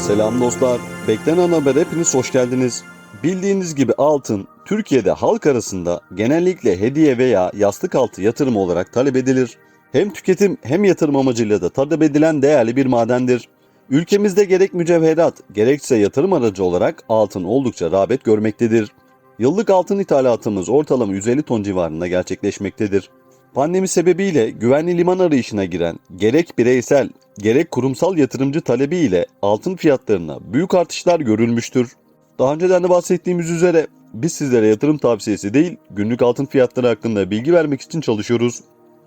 Selam dostlar. Beklenen haber hepiniz hoş geldiniz. Bildiğiniz gibi altın Türkiye'de halk arasında genellikle hediye veya yastık altı yatırım olarak talep edilir. Hem tüketim hem yatırım amacıyla da talep edilen değerli bir madendir. Ülkemizde gerek mücevherat gerekse yatırım aracı olarak altın oldukça rağbet görmektedir. Yıllık altın ithalatımız ortalama 150 ton civarında gerçekleşmektedir. Pandemi sebebiyle güvenli liman arayışına giren gerek bireysel gerek kurumsal yatırımcı talebi ile altın fiyatlarına büyük artışlar görülmüştür. Daha önceden de bahsettiğimiz üzere biz sizlere yatırım tavsiyesi değil günlük altın fiyatları hakkında bilgi vermek için çalışıyoruz.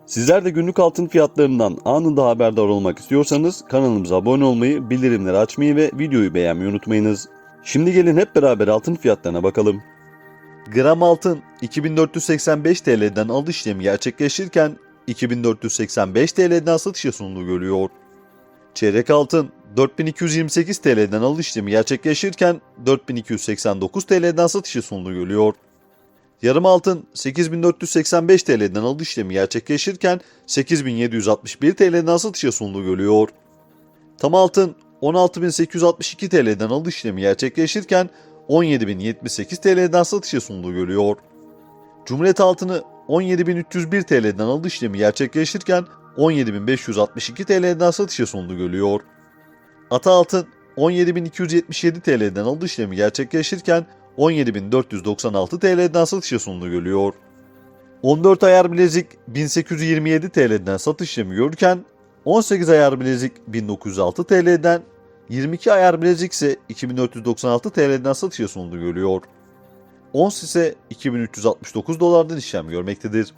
Sizler de günlük altın fiyatlarından anında haberdar olmak istiyorsanız kanalımıza abone olmayı, bildirimleri açmayı ve videoyu beğenmeyi unutmayınız. Şimdi gelin hep beraber altın fiyatlarına bakalım. Gram altın 2485 TL'den alış işlemi gerçekleşirken 2485 TL'den satışa sunduğu görüyor. Çeyrek altın 4228 TL'den alış işlemi gerçekleşirken 4289 TL'den satışa sunduğu görüyor. Yarım altın 8485 TL'den alış işlemi gerçekleşirken 8761 TL'den satışa sunduğu görüyor. Tam altın 16862 TL'den alış işlemi gerçekleşirken 17.078 TL'den satışa sunduğu görüyor. Cumhuriyet altını 17.301 TL'den alış işlemi gerçekleşirken 17.562 TL'den satışa sunduğu görüyor. Ata altın 17.277 TL'den alış işlemi gerçekleşirken 17.496 TL'den satışa sunduğu görüyor. 14 ayar bilezik 1827 TL'den satış işlemi görürken 18 ayar bilezik 1906 TL'den 22 ayar bilezik ise 2496 TL'den satışa sunduğu görüyor. Ons ise 2369 dolardan işlem görmektedir.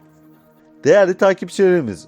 Değerli takipçilerimiz,